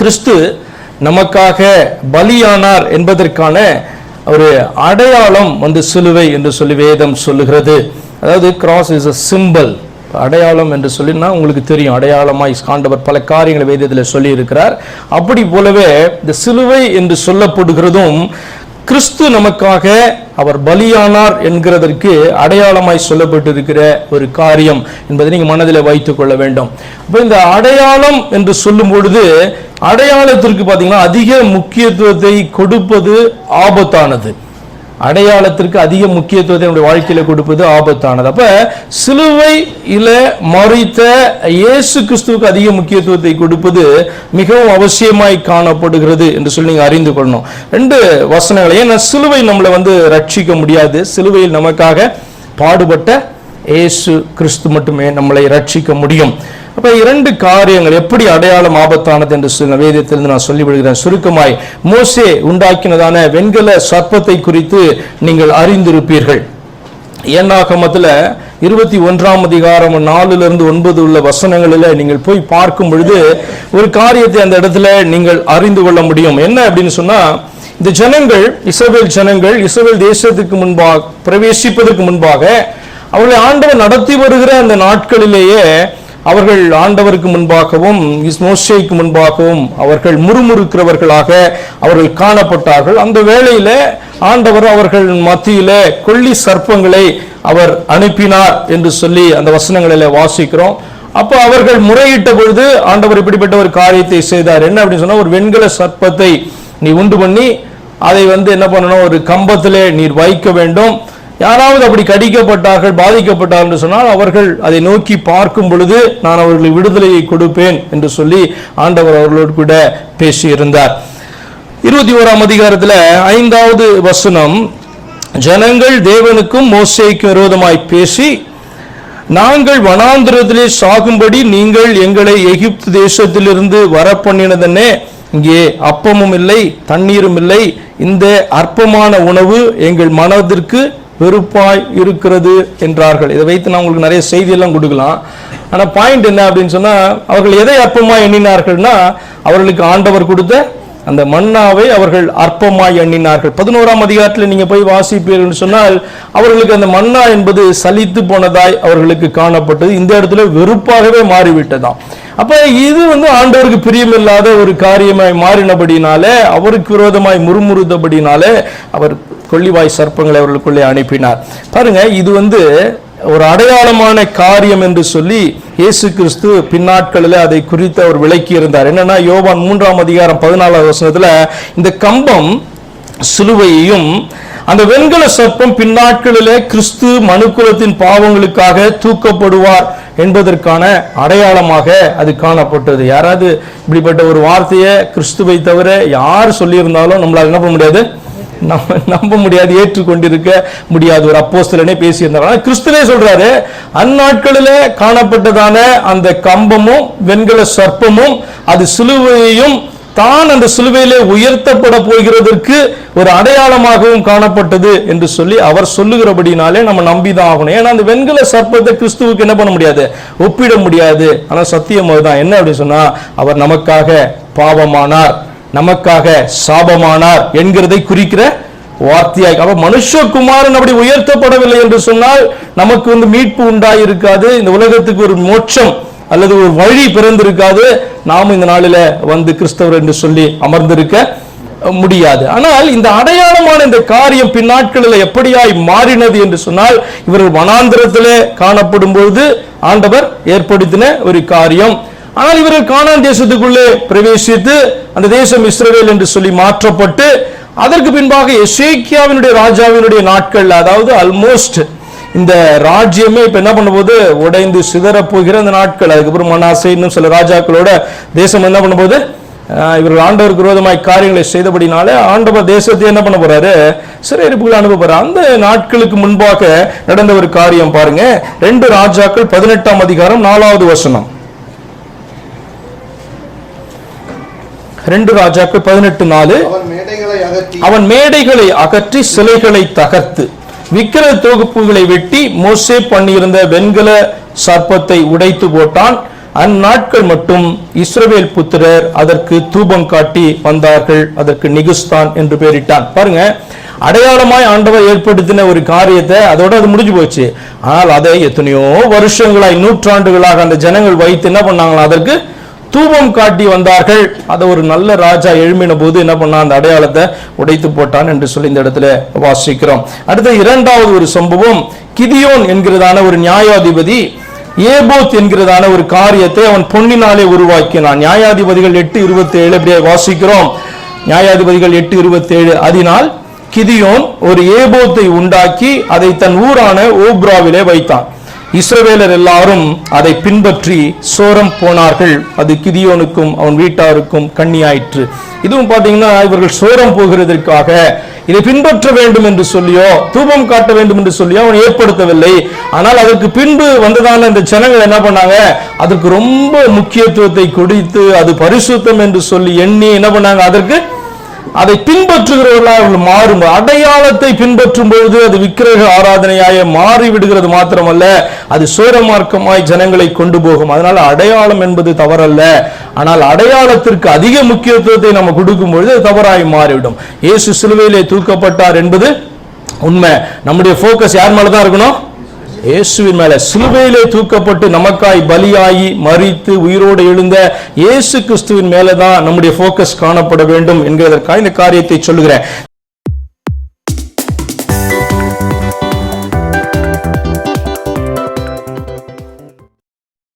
கிறிஸ்து நமக்காக பலியானார் என்பதற்கான ஒரு அடையாளம் வந்து சிலுவை என்று சொல்லி வேதம் சொல்லுகிறது. அதாவது கிராஸ் இஸ் அ சிம்பல் அடையாளம் என்று சொல்லினா உங்களுக்கு தெரியும். அடையாளமாய் காண்டவர் பல காரியங்களை வேதத்தில் சொல்லி இருக்கிறார் அப்படி போலவே இந்த சிலுவை என்று சொல்லப்படுகிறதும் கிறிஸ்து நமக்காக அவர் பலியானார் என்கிறதற்கு அடையாளமாய் சொல்லப்பட்டிருக்கிற ஒரு காரியம் என்பதை நீங்கள் மனதில் வைத்துக் கொள்ள வேண்டும். இப்போ இந்த அடையாளம் என்று சொல்லும் பொழுது அடையாளத்திற்கு பார்த்தீங்கன்னா அதிக முக்கியத்துவத்தை கொடுப்பது ஆபத்தானது. அடையாளத்திற்கு அதிக முக்கியத்துவத்தை நம்முடைய வாழ்க்கையில் கொடுப்பது ஆபத்தானது. அப்ப சிலுவையில மறித்த இயேசு கிறிஸ்துவுக்கு அதிக முக்கியத்துவத்தை கொடுப்பது மிகவும் அவசியமாய் காணப்படுகிறது என்று சொல்லி நீங்க அறிந்து கொள்ளணும். ரெண்டு வசனங்களை ஏன்னா சிலுவை நம்மளை வந்து ரட்சிக்க முடியாது. சிலுவையில் நமக்காக பாடுபட்ட இயேசு கிறிஸ்து மட்டுமே நம்மளை ரட்சிக்க முடியும். அப்ப இரண்டு காரியங்கள் எப்படி அடையாளம் ஆபத்தானது என்று சொல்ல வேதத்திலிருந்து நான் சொல்லிவிடுகிறேன் சுருக்கமாய் மோசே உண்டாக்கினதான வெண்கல சர்ப்பத்தை குறித்து நீங்கள் அறிந்திருப்பீர்கள். எண்ணாகமத்தில் இருபத்தி ஒன்றாம் அதிகாரம் நாலுல இருந்து ஒன்பது உள்ள வசனங்களில் நீங்கள் போய் பார்க்கும் பொழுது ஒரு காரியத்தை அந்த இடத்துல நீங்கள் அறிந்து கொள்ள முடியும். என்ன அப்படின்னு சொன்னால் இந்த ஜனங்கள் இசவேல் ஜனங்கள் இசவேல் தேசத்துக்கு முன்பாக பிரவேசிப்பதற்கு முன்பாக அவர்களை ஆண்டவர் நடத்தி வருகிற அந்த நாட்களிலேயே அவர்கள் ஆண்டவருக்கு முன்பாகவும் மோசேக்கு முன்பாகவும் அவர்கள் முறுமுறுக்கிறவர்களாக அவர்கள் காணப்பட்டார்கள். அந்த வேளையில ஆண்டவர் அவர்கள் மத்தியில கொள்ளி சர்ப்பங்களை அவர் அனுப்பினார் என்று சொல்லி அந்த வசனங்களில வாசிக்கிறோம். அப்போ அவர்கள் முறையிட்ட பொழுது ஆண்டவர் இப்படிப்பட்ட ஒரு காரியத்தை செய்தார். என்ன அப்படின்னு சொன்னா ஒரு வெண்கல சர்ப்பத்தை நீ உண்டு பண்ணி அதை வந்து என்ன பண்ணணும் ஒரு கம்பத்திலே நீர் வைக்க வேண்டும். யாராவது அப்படி கடிக்கப்பட்டார்கள் பாதிக்கப்பட்டார்கள் என்று சொன்னால் அவர்கள் அதை நோக்கி பார்க்கும் பொழுது நான் அவர்களுக்கு விடுதலையை கொடுப்பேன் என்று சொல்லி ஆண்டவர் அவர்களோடு கூட பேசியிருந்தார். இருபத்தி ஓராம் அதிகாரத்தில் ஐந்தாவது வசனம் ஜனங்கள் தேவனுக்கும் மோசைக்கும் விரோதமாய் பேசி நாங்கள் வனாந்திரத்திலே சாகும்படி நீங்கள் எங்களை எகிப்து தேசத்திலிருந்து வரப்பண்ணினதனே இங்கே அப்பமும் இல்லை தண்ணீரும் இல்லை இந்த அற்பமான உணவு எங்கள் மனதிற்கு வெறுப்பாய் இருக்கிறது என்றார்கள். இதை வைத்து நான் உங்களுக்கு நிறைய செய்தியெல்லாம் கொடுக்கலாம். ஆனால் பாயிண்ட் என்ன அப்படின்னு சொன்னால் அவர்கள் எதை அற்பமாக எண்ணினார்கள்னா அவர்களுக்கு ஆண்டவர் கொடுத்த அந்த மன்னாவை அவர்கள் அற்பமாய் எண்ணினார்கள். பதினோராம் அதிகாரத்தில் நீங்கள் போய் வாசிப்பீர்கள் சொன்னால் அவர்களுக்கு அந்த மன்னா என்பது சலித்து போனதாய் அவர்களுக்கு காணப்பட்டது. இந்த இடத்துல வெறுப்பாகவே மாறிவிட்டதாம். அப்போ இது வந்து ஆண்டவருக்கு பிரியமில்லாத ஒரு காரியமாய் மாறினபடினாலே அவருக்கு விரோதமாய் முறுமுறுத்தபடினாலே அவர் கொள்ளிவாய் சர்ப்பங்களை அவர்களுக்குள்ளே அனுப்பினார். பாருங்க இது வந்து ஒரு அடையாளமான காரியம் என்று சொல்லி இயேசு கிறிஸ்து பின்னாட்களில் அதை குறித்து அவர் விளக்கி இருந்தார் என்னன்னா யோவான் மூன்றாம் அதிகாரம் பதினாலாவது வருஷத்துல இந்த கம்பம் சிலுவையையும் அந்த வெண்கல சர்ப்பம் பின்னாட்களிலே கிறிஸ்து மனுக்குலத்தின் பாவங்களுக்காக தூக்கப்படுவார் என்பதற்கான அடையாளமாக அது காணப்பட்டது. யாராவது இப்படிப்பட்ட ஒரு வார்த்தையை கிறிஸ்துவை தவிர யார் சொல்லியிருந்தாலும் நம்மளால் என்ன பண்ண முடியாது? நம்ம நம்ப முடியாது ஏற்றுக்கொண்டிருக்க முடியாது. ஒரு அப்போஸ்தலனே பேசியிருந்தார். ஆனா கிறிஸ்துவே சொல்றாரு அந்நாட்களிலே காணப்பட்டதான அந்த கம்பமும் வெண்கல சர்ப்பமும் அது சிலுவையையும் தான் அந்த சிலுவையிலே உயர்த்தப்பட போகிறதற்கு ஒரு அடையாளமாகவும் காணப்பட்டது என்று சொல்லி அவர் சொல்லுகிறபடினாலே நம்ம நம்பிதான் ஆகணும். ஏன்னா அந்த வெண்கல சர்ப்பத்தை கிறிஸ்துவுக்கு என்ன பண்ண முடியாது? ஒப்பிட முடியாது. ஆனா சத்தியம் அதுதான். என்ன அப்படின்னு சொன்னா அவர் நமக்காக பாவமானார். நமக்காக சாபமானார் என்கிறதை குறிக்கிற வார்த்தையாக அப்ப மனுஷகுமாரன் அப்படி உயர்த்தப்படவில்லை என்று சொன்னால் நமக்கு வந்து மீட்பு உண்டாயிருக்காது. இந்த உலகத்துக்கு ஒரு மோட்சம் அல்லது ஒரு வழி பிறந்திருக்காது. நாம் இந்த நாளில வந்து கிறிஸ்தவர் என்று சொல்லி அமர்ந்திருக்க முடியாது. ஆனால் இந்த அடையாளமான இந்த காரியம் பின்னாட்களில் எப்படியாய் மாறினது என்று சொன்னால் இவர்கள் வனாந்திரத்திலே காணப்படும் பொழுது ஆண்டவர் ஏற்படுத்தின ஒரு காரியம். ஆனால் இவர்கள் கானான் தேசத்துக்குள்ளே பிரவேசித்து அந்த தேசம் இஸ்ரேல் என்று சொல்லி மாற்றப்பட்டு அதற்கு பின்பாக எசேக்கியாவினுடைய ராஜாவினுடைய நாட்கள் அதாவது ஆல்மோஸ்ட் இந்த ராஜ்யமே இப்ப என்ன பண்ண போது உடைந்து சிதற போகிற அந்த நாட்கள். அதுக்கப்புறம் மனாசை இன்னும் சில ராஜாக்களோட தேசம் என்ன பண்ண போது இவர்கள் ஆண்டவருக்கு விரோதமாய் காரியங்களை செய்தபடினாலே ஆண்டவர் தேசத்தை என்ன பண்ண போறாரு? சிறையிருப்புகள் அனுப்ப போறாரு. அந்த நாட்களுக்கு முன்பாக நடந்த ஒரு காரியம் பாருங்க. ரெண்டு ராஜாக்கள் பதினெட்டாம் அதிகாரம் நாலாவது வசனம். ரெண்டு ராஜாக்கள் பதினெட்டு நாலு. அவன் மேடைகளை அகற்றி சிலைகளை தகர்த்து. விக்கிர தொகுப்புகளை வெட்டி மோசே பண்ணியிருந்த வெண்கல சர்ப்பத்தை உடைத்து போட்டான். அந்நாட்கள் மட்டும் இஸ்ரவேல் புத்திரர் அதற்கு தூபம் காட்டி வந்தார்கள். அதற்கு நிகுஸ்தான் என்று பெயரிட்டான். பாருங்க அடையாளமாய் ஆண்டவர் ஏற்படுத்தின ஒரு காரியத்தை அதோட அது முடிஞ்சு போச்சு. ஆனால் அதை எத்தனையோ வருஷங்களாய் நூற்றாண்டுகளாக அந்த ஜனங்கள் வைத்து என்ன பண்ணாங்களா அதற்கு? தூபம் காட்டி வந்தார்கள். அதை ஒரு நல்ல ராஜா எழும்பின போது என்ன பண்ணான்? அந்த அடையாளத்தை உடைத்து போட்டான் என்று சொல்லி இந்த இடத்துல வாசிக்கிறோம். அடுத்த இரண்டாவது ஒரு சம்பவம். கிதியோன் என்கிறதான ஒரு நியாயாதிபதி ஏபோத் என்கிறதான ஒரு காரியத்தை அவன் பொன்னினாலே உருவாக்கினான். நியாயாதிபதிகள் எட்டு இருபத்தி ஏழு அப்படியே வாசிக்கிறோம். நியாயாதிபதிகள் எட்டு இருபத்தி ஏழு அதனால் கிதியோன் ஒரு ஏபோத்தை உண்டாக்கி அதை தன் ஊரான ஓப்ராவிலே வைத்தான். இஸ்ரவேலர் எல்லாரும் அதை பின்பற்றி சோரம் போனார்கள். அது கிதியோனுக்கும் அவன் வீட்டாருக்கும் கண்ணியாயிற்று. இதுவும் பார்த்தீங்கன்னா இவர்கள் சோரம் போகிறதற்காக இதை பின்பற்ற வேண்டும் என்று சொல்லியோ தூபம் காட்ட வேண்டும் என்று சொல்லியோ அவன் ஏற்படுத்தவில்லை. ஆனால் அதற்கு பின்பு வந்ததான இந்த ஜனங்கள் என்ன பண்ணாங்க? அதற்கு ரொம்ப முக்கியத்துவத்தை கொடுத்து அது பரிசுத்தம் என்று சொல்லி எண்ணி என்ன பண்ணாங்க? அதற்கு அதை பின்பற்றுகிறவர்களாக அவர்கள் மாறும் அடையாளத்தை பின்பற்றும் பொழுது அது விக்கிரக ஆராதனையாய மாறிவிடுகிறது மாத்திரமல்ல அது சோரமார்க்கமாய் ஜனங்களை கொண்டு போகும். அதனால அடையாளம் என்பது தவறல்ல. ஆனால் அடையாளத்திற்கு அதிக முக்கியத்துவத்தை நம்ம கொடுக்கும் பொழுது தவறாய் மாறிவிடும். இயேசு சிலுவையிலே தூக்கப்பட்டார் என்பது உண்மை. நம்முடைய ஃபோக்கஸ் யார் மேலதான் இருக்கணும்? இயேசுவின் மேல சிலுவையிலே தூக்கப்பட்டு நமக்காய் பலியாகி மறித்து உயிரோடு எழுந்த இயேசு கிறிஸ்துவின் மேலதான் நம்முடைய போக்கஸ் காணப்பட வேண்டும் என்கிறதற்காக இந்த காரியத்தை சொல்லுகிறேன்.